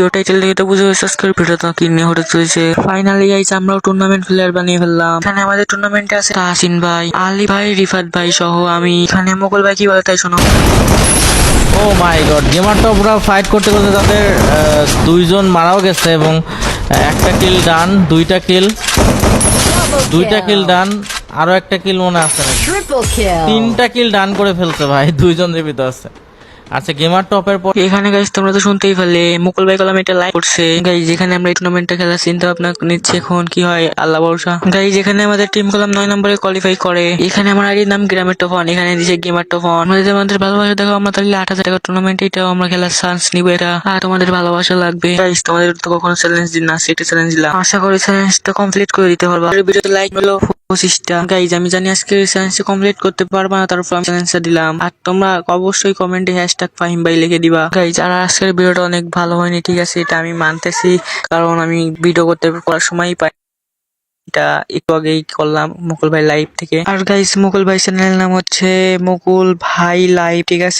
Video title দেখে তো বুঝে গেছে আজকের ভিডিওটা কি নিয়ে হতে চলেছে? ফাইনালি গাইস আমরাও টুর্নামেন্ট প্লেয়ার বানিয়ে ফেললাম। এখানে আমাদের টুর্নামেন্টে আছে তাহসিন ভাই আলী ভাই রিফাত ভাই সহ আমি। এখানে মোগল ভাই কি বলে তাই শোনো। ও মাই গড গেমার টপরা ফাইট করতে করতে তাদের আহ, দুইজন মারাও গেছে এবং একটা কিল ডান দুইটা কিল দুইটা কিল ডান আরও একটা কিল মনে আছে? তিনটা কিল ডান করে ফেলছে ভাই দুইজন জীবিত আছে। আচ্ছা গেমার টপের পর এখানে গাইস তোমরা তো শুনতেই পারলে, মুকুল ভাই কলাম এটা লাইভ করছে। গাইস যেখানে আমরা এই টুর্নামেন্টটা খেলার চিন্তা ভাবনা নিচ্ছে এখন, কি হয়? আল্লাহ ভরসা। গাইস যেখানে আমাদের টিম কলাম নয় নম্বরে কোয়ালিফাই করে, এখানে আমার আইডির নাম গ্রামের টোফন এখানে দিছে গেমার টোফন আমাদের আমাদের ভালোবাসা দেখো আমরা তাহলে আট হাজার টাকা টুর্নামেন্ট এটাও আমরা খেলার চান্স নিবো এটা। আর তোমাদের ভালোবাসা লাগবে। গাইস তোমাদের তো কখনো চ্যালেঞ্জ দিন না, সেটা চ্যালেঞ্জ দিলাম। আশা করি চ্যালেঞ্জটা কমপ্লিট করে দিতে পারবা। ভিডিওতে লাইক হলো পঁচিশটা। গাইজ আমি জানি আজকে চ্যালেঞ্জটা কমপ্লিট করতে পারবা না, তারপর আমি চ্যালেঞ্জটা দিলাম। আর তোমরা অবশ্যই কমেন্টে হ্যাশট্যাগ ফাহিম ভাই লিখে দিবা। গাইজ আর আজকের ভিডিওটা অনেক ভালো হয়নি, ঠিক আছে? এটা আমি মানতেছি, কারণ আমি ভিডিও করতে করার সময়ই পাই এটা একটু আগেই করলাম মুকুল ভাই লাইভ থেকে। আর গাইস মুকুল ভাই চ্যানেলের নাম হচ্ছে মুকুল ভাই লাইভ ঠিক আছে?